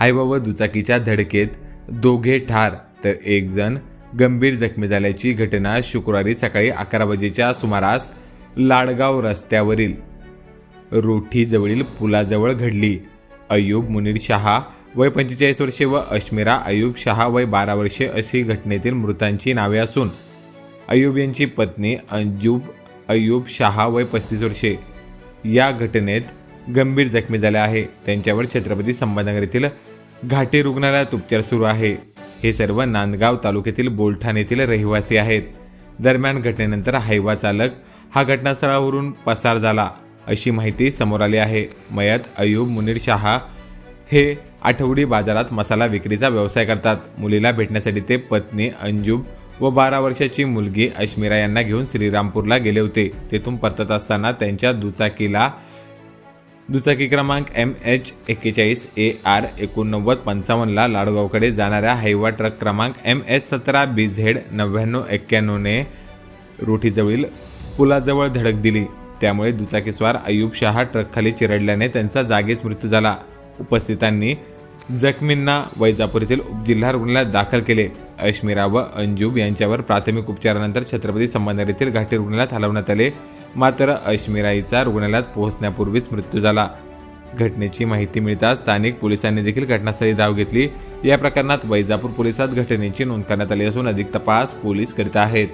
Hyva व दुचाकीच्या धडकेत दोघे ठार तर एक जण गंभीर जखमी झाल्याची घटना शुक्रवारी सकाळी अकरा वाजेच्या सुमारास लाडगाव रस्त्यावरील रोठीजवळील पुलाजवळ घडली. अयूब मुनीर शहा वय पंचेचाळीस वर्षे व अश्मिरा अयूब शहा वय बारा वर्षे अशी घटनेतील मृतांची नावे असून अयूब यांची पत्नी अंजूब अयूब शहा वय पस्तीस वर्षे. या घटनेत गंभीर जखमी झाल्या आहे. त्यांच्यावर छत्रपती संभाजीनगर येथील घाटी रुग्णालयात उपचार सुरू आहे. हे सर्व नांदगाव तालुक्यातील बोलठाण येथील रहिवासी आहेत. दरम्यान घटनेनंतर हायवा चालक हा घटनास्थळावरून पसार झाला अशी माहिती समोर आली आहे. मयत अयूब मुनीर शहा हे आठवडी बाजारात मसाला विक्रीचा व्यवसाय करतात. मुलीला भेटण्यासाठी ते पत्नी अंजूब व बारा वर्षाची मुलगी अश्मिरा यांना घेऊन श्रीरामपूरला गेले होते. तेथून परतत असताना त्यांच्या दुचाकीला दुचाकी क्रमांक एम एच एक्केचाळीस ए आर एकोणनव्वद पंचावन्नला लाडगावकडे जाणाऱ्या हायवा ट्रक क्रमांक एम एच सतरा बी झेड नव्याण्णव एक्क्याण्णवने रोठीजवळील पुलाजवळ धडक दिली. त्यामुळे दुचाकीस्वार अयूब शहा ट्रकखाली चिरडल्याने त्यांचा जागीच मृत्यू झाला. उपस्थितांनी जखमींना वैजापूर येथील उपजिल्हा रुग्णालयात दाखल केले. अश्मिरा व अंजूब यांच्यावर प्राथमिक उपचारानंतर छत्रपती संभाजीनगर येथील घाटी रुग्णालयात हलवण्यात आले. मात्र अश्मिराईचा रुग्णालयात पोहोचण्यापूर्वीच मृत्यू झाला. घटनेची माहिती मिळताच स्थानिक पोलिसांनी देखील घटनास्थळी धाव घेतली. या प्रकरणात वैजापूर पोलिसात घटनेची नोंद करण्यात आली असून अधिक तपास पोलीस करीत आहेत.